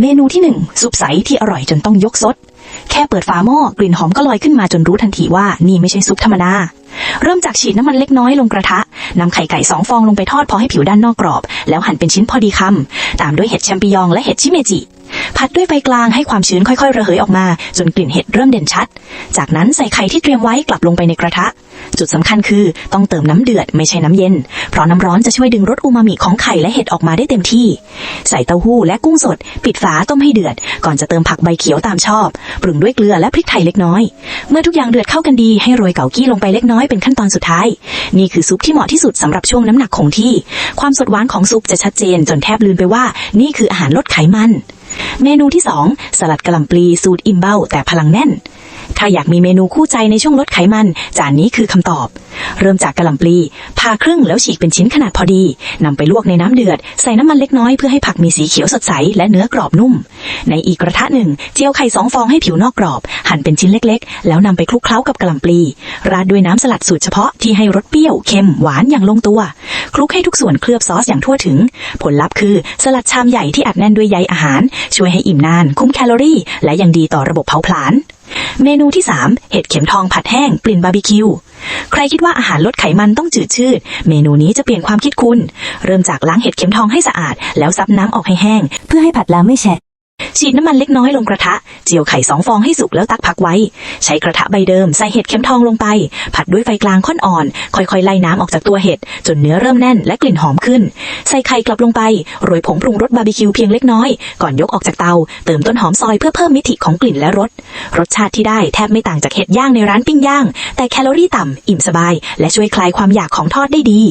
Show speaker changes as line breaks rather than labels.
เมนูที่หนึ่งซุปใสที่อร่อยจนต้องยกซด แค่เปิดฝาหม้อกลิ่นหอมก็ลอยขึ้นมาจนรู้ทันทีว่านี่ไม่ใช่ซุปธรรมดา เริ่มจากฉีดน้ำมันเล็กน้อยลงกระทะนำไข่ไก่สองฟองลงไปทอดพอให้ผิวด้านนอกกรอบ แล้วหั่นเป็นชิ้นพอดีคำตามด้วยเห็ดแชมปิญองและเห็ดชิเมจิ ผัดด้วยไฟกลางให้ความชื้นค่อยๆ ระเหยออกมา จนกลิ่นเห็ดเริ่มเด่นชัด จากนั้นใส่ไข่ที่เตรียมไว้กลับลงไปในกระทะ จุดสำคัญคือ ต้องเติมน้ำเดือดไม่ใช่น้ำเย็น เพราะน้ำร้อนจะช่วยดึงรสอูมามิของไข่และเห็ดออกมาได้เต็มที่ ใส่เต้าหู้และกุ้งสด ปิดฝาต้มให้เดือด ก่อนจะเติมผักใบเขียวตามชอบ ปรุงด้วยเกลือและพริกไทยเล็กน้อย เมื่อทุกอย่างเดือดเข้ากันดีให้โรยเกากี้ลงไปเล็กน้อยเป็นขั้นตอนสุดท้าย นี่คือซุปที่เหมาะที่สุดสำหรับช่วงน้ำหนักคงที่ ความสดหวานของซุปจะชัดเจน จนแทบลืมไปว่า นี่คืออาหารลดไขมัน เมนูที่ 2 สลัดกะหล่ำปลีสูตรอิ่มเบ้าแต่พลังแน่น ถ้าอยากมีเมนูคู่ใจในช่วงลดไขมัน จานนี้คือคำตอบ เริ่มจากกระหล่ำปลีผ่าครึ่งแล้วฉีกเป็นชิ้นขนาดพอดีนำไปลวกในน้ำเดือด ใส่น้ำมันเล็กน้อยเพื่อให้ผักมีสีเขียวสดใสและเนื้อกรอบนุ่ม ในอีกกระทะหนึ่งเจียวไข่สองฟองให้ผิวนอกกรอบ หั่นเป็นชิ้นเล็กๆ แล้วนำไปคลุกเคล้ากับกระหล่ำปลี ราดด้วยน้ำสลัดสูตรเฉพาะที่ให้รสเปรี้ยวเค็มหวานอย่างลงตัว คลุกให้ทุกส่วนเคลือบซอสอย่างทั่วถึง ผลลัพธ์คือสลัดชามใหญ่ที่อัดแน่นด้วยใยอาหาร ช่วยให้อิ่มนาน คุ้มแคลอรี่ และยังดีต่อระบบเผาผลาญ เมนูที่ 3 เห็ดเข็มทองผัดแห้งกลิ่นบาร์บีคิว ใครคิดว่าอาหารลดไขมันต้องจืดชืด เมนูนี้จะเปลี่ยนความคิดคุณ เริ่มจากล้างเห็ดเข็มทองให้สะอาด แล้วซับน้ำออกให้แห้ง เพื่อให้ผัดแล้วไม่แฉะ ฉีดน้ำมันเล็กน้อยลงกระทะ เจียวไข่สองฟองให้สุกแล้วตักพักไว้ ใช้กระทะใบเดิมใส่เห็ดเข็มทองลงไป ผัดด้วยไฟกลางค่อนอ่อน ค่อยๆไล่น้ำออกจากตัวเห็ด จนเนื้อเริ่มแน่นและกลิ่นหอมขึ้น ใส่ไข่กลับลงไป โรยผงปรุงรสบาร์บีคิวเพียงเล็กน้อย ก่อนยกออกจากเตา เติมต้นหอมซอยเพื่อเพิ่มมิติของกลิ่นและรส รสชาติที่ได้แทบไม่ต่างจากเห็ดย่างในร้านปิ้งย่าง แต่แคลอรี่ต่ำอิ่มสบาย และช่วยคลายความอยากของทอดได้ดี